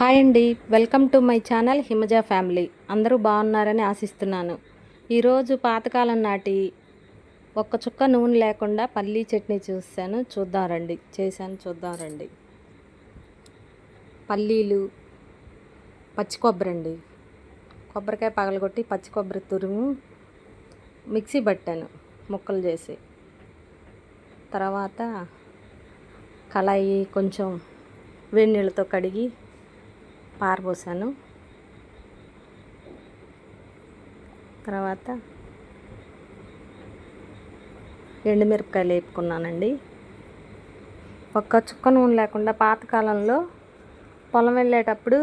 Hi అండి. Welcome to my channel Himaja family. అందరూ బాగున్నారని ఆశిస్తున్నాను. ఈరోజు పాతకాలం నాటి ఒక్క చుక్క నూనె లేకుండా పల్లీ చట్నీ చూశాను. చూద్దాం రండి. చేశాను చూద్దాం రండి. పల్లీలు పచ్చి కొబ్బరి అండి కొబ్బరికాయ పగలగొట్టి పచ్చి కొబ్బరి తురుము మిక్సీ పట్టాను ముక్కలు చేసి. తర్వాత కళాయి కొంచెం వేడి నీళ్ళతో కడిగి పారబోసాను. తర్వాత ఎండుమిరపకాయలు వేపుకున్నానండి. ఒక్క చుక్క నూనె లేకుండా పాతకాలంలో పొలం వెళ్ళేటప్పుడు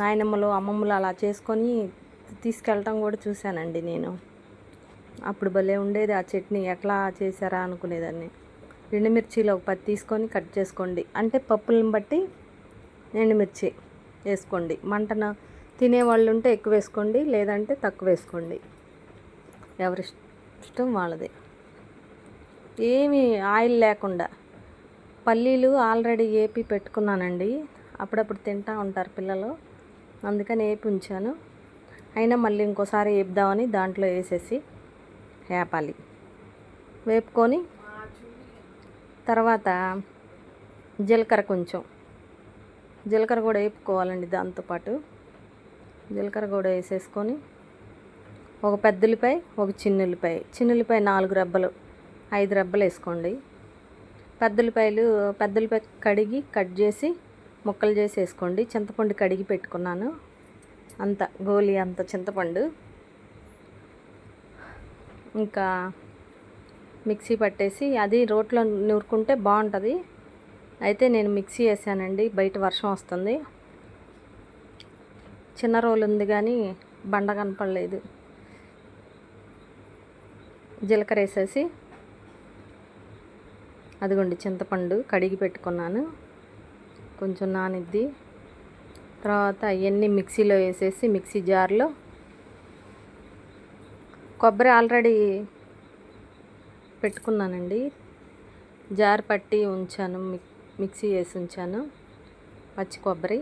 నాయనమ్మలు అమ్మమ్మలు అలా చేసుకొని తీసుకెళ్ళటం కూడా చూశానండి నేను. అప్పుడు భలే ఉండేది ఆ చట్నీ. ఎట్లా చేశారా అనుకునేదాన్ని. ఎండుమిర్చిలో ఒక పది తీసుకొని కట్ చేసుకోండి. అంటే పప్పులను బట్టి ఎండుమిర్చి వేసుకోండి. మంటన తినేవాళ్ళు ఉంటే ఎక్కువ వేసుకోండి లేదంటే తక్కువ వేసుకోండి. ఎవరి ఇష్టం వాళ్ళది. ఏమి ఆయిల్ లేకుండా పల్లీలు ఆల్రెడీ ఏపి పెట్టుకున్నానండి. అప్పుడప్పుడు తింటూ ఉంటారు పిల్లలు. అందుకని ఏపి ఉంచాను. అయినా మళ్ళీ ఇంకోసారి వేపుదామని దాంట్లో వేసేసి వేపాలి వేపుకొని తర్వాత జీలకర్ర కొంచెం జీలకర్ర కూడా వేపుకోవాలండి దాంతోపాటు జీలకర్ర కూడా వేసేసుకొని ఒక పెద్దలిపై ఒక చిన్న ఉల్లిపాయ. నాలుగు రెబ్బలు ఐదు రెబ్బలు వేసుకోండి. పెద్దలిపాయలు ఉల్లిపాయలు కడిగి కట్ చేసి ముక్కలు చేసి వేసుకోండి. చింతపండు కడిగి పెట్టుకున్నాను. అంత గోలి అంత చింతపండు. ఇంకా మిక్సీ పట్టేసి అది రోట్లో నూరుకుంటే బాగుంటుంది. అయితే నేను మిక్సీ వేసానండి బయట వర్షం వస్తుంది. చిన్న రోలు ఉంది కానీ బండ కనపడలేదు. జీలకర్ర వేసేసి అదిగోండి చింతపండు కడిగి పెట్టుకున్నాను. కొంచెం నానిద్ది. తర్వాత అవన్నీ మిక్సీలో వేసేసి మిక్సీ జార్లో కొబ్బరి ఆల్రెడీ పెట్టుకున్నానండి. జార్ పట్టి ఉంచాను మిక్ మిక్సీ వేసి ఉంచాను. పచ్చి కొబ్బరి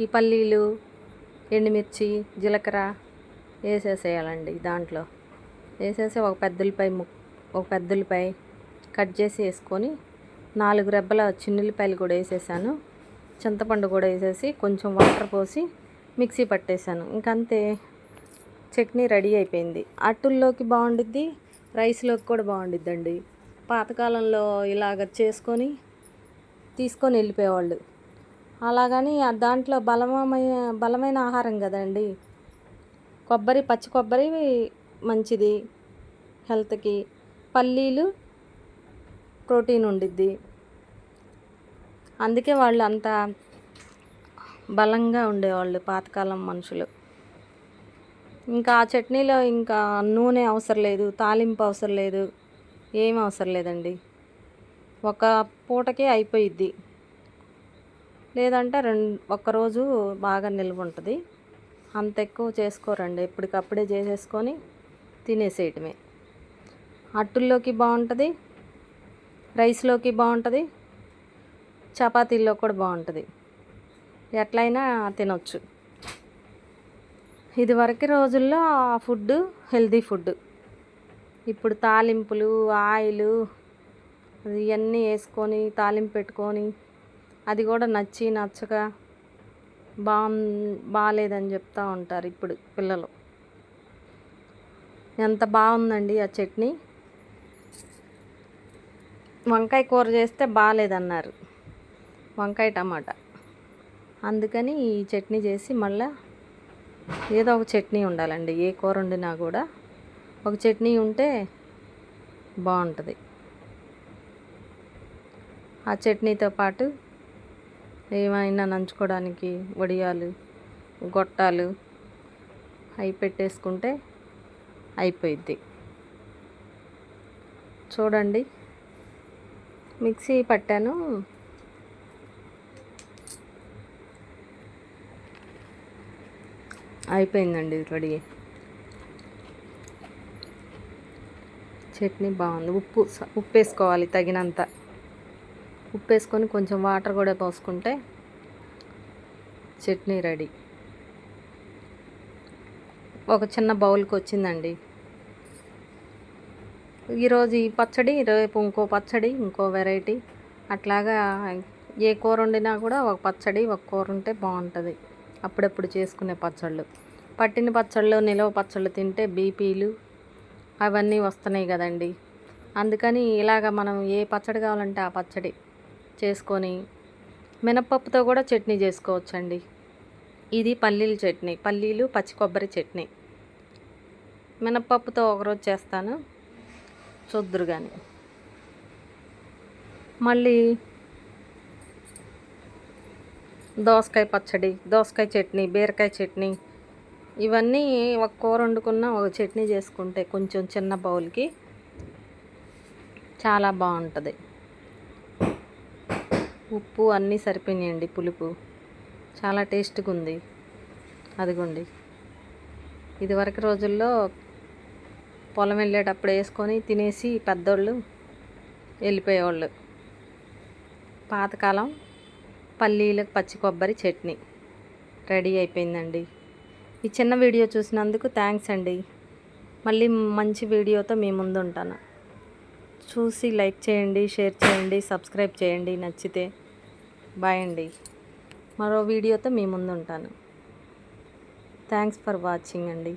ఈ పల్లీలు ఎండుమిర్చి జీలకర్ర వేసేసేయాలండి దాంట్లో. వేసేసి ఒక పెద్దలపై ము ఒక పెద్దలపై కట్ చేసి వేసుకొని నాలుగు రెబ్బల చిన్నులపాయలు కూడా వేసేసాను. చింతపండు కూడా వేసేసి కొంచెం వాటర్ పోసి మిక్సీ పట్టేశాను ఇంకంతే. చట్నీ రెడీ అయిపోయింది. అట్టుల్లోకి బాగుండిద్ది రైస్లోకి కూడా బాగుండిద్దండి. పాతకాలంలో ఇలాగ చేసుకొని తీసుకొని వెళ్ళిపోయేవాళ్ళు. అలాగని దాంట్లో బలమైన బలమైన ఆహారం కదండి. కొబ్బరి పచ్చి కొబ్బరి మంచిది హెల్త్కి. పల్లీలు ప్రోటీన్ ఉండిద్ది. అందుకే వాళ్ళు అంత బలంగా ఉండేవాళ్ళు పాతకాలం మనుషులు. ఇంకా ఆ చట్నీలో ఇంకా నూనె అవసరం లేదు తాలింపు అవసరం లేదు ఏం అవసరం లేదండి. ఒక పూటకే అయిపోయిద్ది. లేదంటే రెండు ఒక్కరోజు బాగా నిల్వ ఉంటుంది. అంత ఎక్కువ చేసుకోరండి. ఎప్పటికప్పుడే చేసేసుకొని తినేసేయటమే. అట్టుల్లోకి బాగుంటుంది రైస్లోకి బాగుంటుంది చపాతీల్లో కూడా బాగుంటుంది. ఎట్లయినా తినొచ్చు. ఇదివరకు రోజుల్లో ఆ ఫుడ్ హెల్తీ ఫుడ్ ఇప్పుడు తాలింపులు ఆయిలు ఇవన్నీ వేసుకొని తాలింపు పెట్టుకొని అది కూడా నచ్చి నచ్చక బా బాగాలేదని చెప్తూ ఉంటారు ఇప్పుడు పిల్లలు. ఎంత బాగుందండి ఆ చట్నీ. వంకాయ కూర చేస్తే బాగాలేదన్నారు. వంకాయ టమాటా. అందుకని ఈ చట్నీ చేసి మళ్ళీ ఏదో ఒక చట్నీ ఉండాలండి. ఏ కూర వండినా కూడా ఒక చట్నీ ఉంటే బాగుంటుంది. ఆ చట్నీతో పాటు ఏమైనా నంచుకోవడానికి వడియాలు గొట్టాలు అవి పెట్టేసుకుంటే అయిపోయిద్ది. చూడండి. మిక్సీ పట్టాను. అయిపోయిందండి రెడీ. చట్నీ బాగుంది. ఉప్పు ఉప్పు వేసుకోవాలి తగినంత. ఉప్పు వేసుకొని కొంచెం వాటర్ కూడా పోసుకుంటే చట్నీ రెడీ. ఒక చిన్న బౌల్కి వచ్చిందండి. ఈరోజు ఈ పచ్చడి రేపు ఇంకో పచ్చడి ఇంకో వెరైటీ. అట్లాగా ఏ కూర వండినా కూడా ఒక పచ్చడి ఒక కూర ఉంటే బాగుంటుంది. అప్పుడప్పుడు చేసుకునే పచ్చళ్ళు. పట్టిన పచ్చళ్ళు నిలవ పచ్చళ్ళు తింటే బీపీలు అవన్నీ వస్తున్నాయి కదండి. అందుకని ఇలాగ మనం ఏ పచ్చడి కావాలంటే ఆ పచ్చడి చేసుకొని మినప్పప్పుతో కూడా చట్నీ చేసుకోవచ్చండి. ఇది పల్లీల చట్నీ పల్లీలు పచ్చి కొబ్బరి చట్నీ. మినప్పప్పుతో ఒకరోజు చేస్తాను చూద్దురు కానీ మళ్ళీ దోసకాయ పచ్చడి దోసకాయ చట్నీ బీరకాయ చట్నీ ఇవన్నీ ఒక కూర వండుకున్న ఒక చట్నీ చేసుకుంటే కొంచెం చిన్న బౌల్కి చాలా బాగుంటుంది. ఉప్పు అన్నీ సరిపోయినాయండి పులుపు. చాలా టేస్ట్గా ఉంది అదిగోండి ఇదివరకు రోజుల్లో పొలం వెళ్ళేటప్పుడు వేసుకొని తినేసి పెద్దోళ్ళు వెళ్ళిపోయేవాళ్ళు. పాతకాలం పల్లీలకు పచ్చి కొబ్బరి చట్నీ రెడీ అయిపోయిందండి. ఈ చిన్న వీడియో చూసినందుకు థ్యాంక్స్ అండి. మళ్ళీ మంచి వీడియోతో మీ ముందు ఉంటాను చూసి లైక్ చేయండి షేర్ చేయండి సబ్స్క్రైబ్ చేయండి నచ్చితే బాయ్ అండి. మరో వీడియోతో మీ ముందు ఉంటాను థ్యాంక్స్ ఫర్ వాచింగ్ అండి.